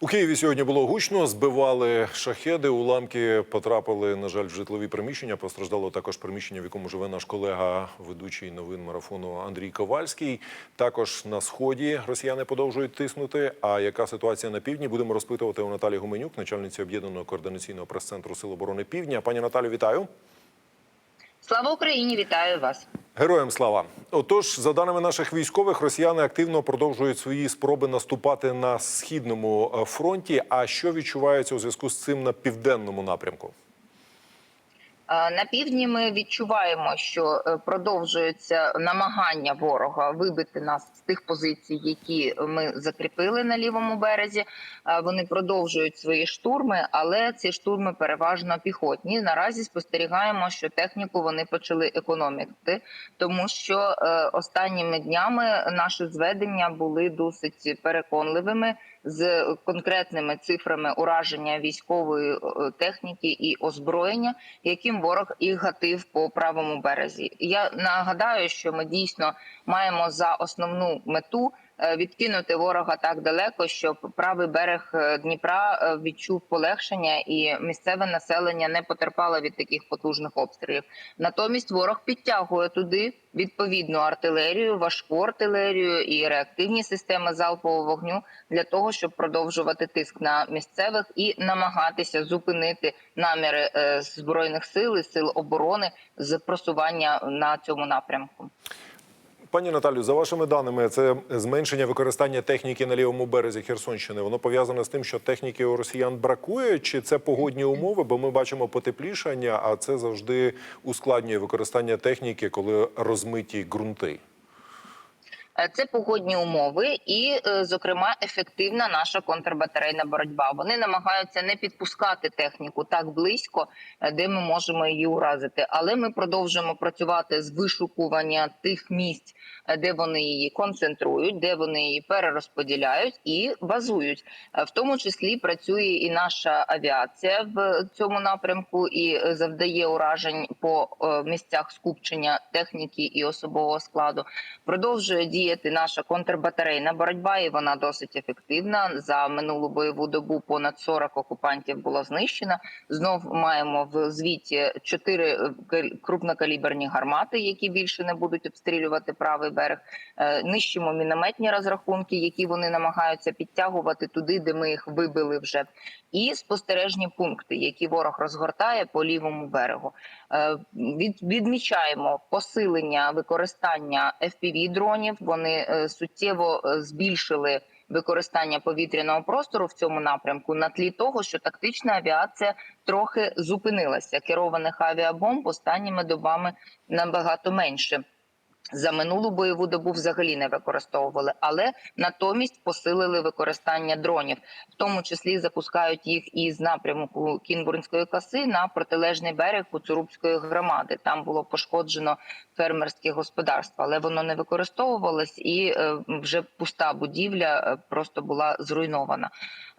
У Києві сьогодні було гучно. Збивали шахеди. Уламки потрапили, на жаль, в житлові приміщення. Постраждало також приміщення, в якому живе наш колега, ведучий новин марафону Андрій Ковальський. Також на сході росіяни продовжують тиснути. А яка ситуація на півдні? Будемо розпитувати у Наталі Гуменюк, начальниці об'єднаного координаційного прес-центру Сил оборони Півдня. Пані Наталю, вітаю. Слава Україні! Вітаю вас. Героям слава! Отож, за даними наших військових, росіяни активно продовжують свої спроби наступати на східному е, фронті. А що відчувається у зв'язку з цим на південному напрямку? Е, На півдні ми відчуваємо, що е, продовжується намагання ворога вибити нас з тих позицій, які ми закріпили на лівому березі. Е, Вони продовжують свої штурми, але ці штурми переважно піхотні. Наразі спостерігаємо, що техніку вони почали економити, тому що останніми днями наші зведення були досить переконливими з конкретними цифрами ураження військової техніки і озброєння, ворог і гатив по правому березі. Я нагадаю, що ми дійсно маємо за основну мету відкинути ворога так далеко, щоб правий берег е, Дніпра е, відчув полегшення, і місцеве населення не потерпало від таких потужних обстрілів. Натомість ворог підтягує туди відповідну артилерію, важку артилерію і реактивні системи залпового вогню для того, щоб продовжувати тиск на місцевих і намагатися зупинити наміри е, збройних сил і сил оборони з просування на цьому напрямку. Пані Наталю, за вашими даними, це зменшення використання техніки на лівому березі Херсонщини. Воно пов'язане з тим, що техніки у росіян бракує, чи це погодні умови? Бо ми бачимо потеплішання, а це завжди ускладнює використання техніки, коли розмиті ґрунти. Е, Це погодні умови, і, е, зокрема, ефективна наша контрбатарейна боротьба. Вони намагаються не підпускати техніку так близько, е, де ми можемо її уразити. Але ми продовжуємо працювати з вишукування тих місць, де вони її концентрують, де вони її перерозподіляють і базують. В тому числі працює і наша авіація в цьому напрямку і завдає уражень по місцях скупчення техніки і особового складу. Продовжує діяти наша контрбатарейна боротьба, і вона досить ефективна. За минулу бойову добу понад 40 окупантів було знищено. Знов маємо в звіті чотири крупнокаліберні гармати, які більше не будуть обстрілювати правий берег. Е, Нищимо мінометні розрахунки, які вони намагаються підтягувати туди, де ми їх вибили вже, і спостережні пункти, які ворог розгортає по лівому берегу. Е, Від, відмічаємо посилення використання fpv дронів. Вони е, суттєво е, збільшили використання повітряного простору в цьому напрямку на тлі того, що тактична авіація трохи зупинилася. Керованих авіабомб останніми добами набагато менше. За минулу бойову добу взагалі не використовували, але натомість посилили використання дронів, в тому числі запускають їх із напрямку Кінбурнської коси на протилежний берег Куцурубської громади. Там було пошкоджено фермерське господарство, але воно не використовувалось, і е, вже пуста будівля е, просто була зруйнована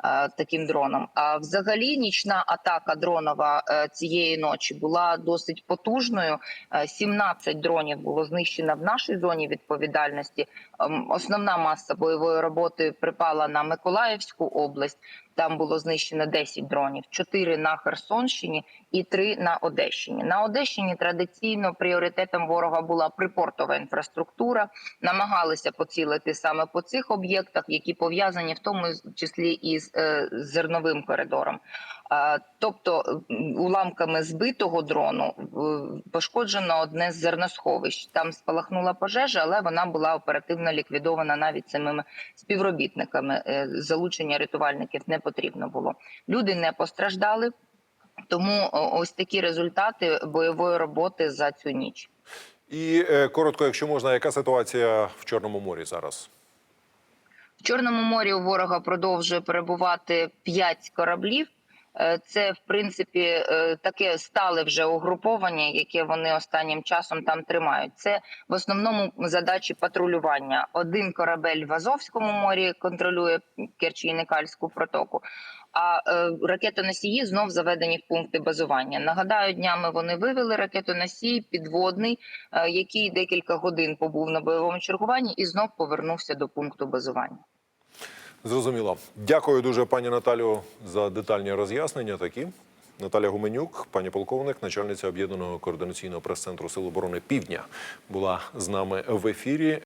е, таким дроном. А взагалі нічна атака дронова цієї ночі була досить потужною. Е, 17 дронів було знищено в нашій зоні відповідальності. Ем, Основна маса бойової роботи припала на Миколаївську область. Там було знищено 10 дронів, 4 на Херсонщині і 3 на Одещині. На Одещині традиційно пріоритетом ворога була припортова інфраструктура. Намагалися поцілити саме по цих об'єктах, які пов'язані в тому числі із е, зерновим коридором. Тобто уламками збитого дрону пошкоджено одне з зерносховищ. Там спалахнула пожежа, але вона була оперативно ліквідована навіть самими співробітниками. Е, Залучення рятувальників не потрібно було. Люди не постраждали. Тому ось такі результати бойової роботи за цю ніч. І е, коротко, якщо можна, яка ситуація в Чорному морі зараз? В Чорному морі у ворога продовжує перебувати 5 кораблів. Е, Це в принципі е, таке стале вже угруповання, яке вони останнім часом там тримають. Це в основному задачі патрулювання. Один корабель в Азовському морі контролює Керчі-Никальську протоку. А е, ракетоносії знов заведені в пункти базування. Нагадаю, днями вони вивели ракетоносій підводний, який декілька годин побув на бойовому чергуванні і знов повернувся до пункту базування. Зрозуміло. Дякую дуже, пані Наталю, за детальні роз'яснення. Такі Наталя Гуменюк, пані полковник, начальниця об'єднаного координаційного прес-центру Сил оборони Півдня, була з нами в ефірі.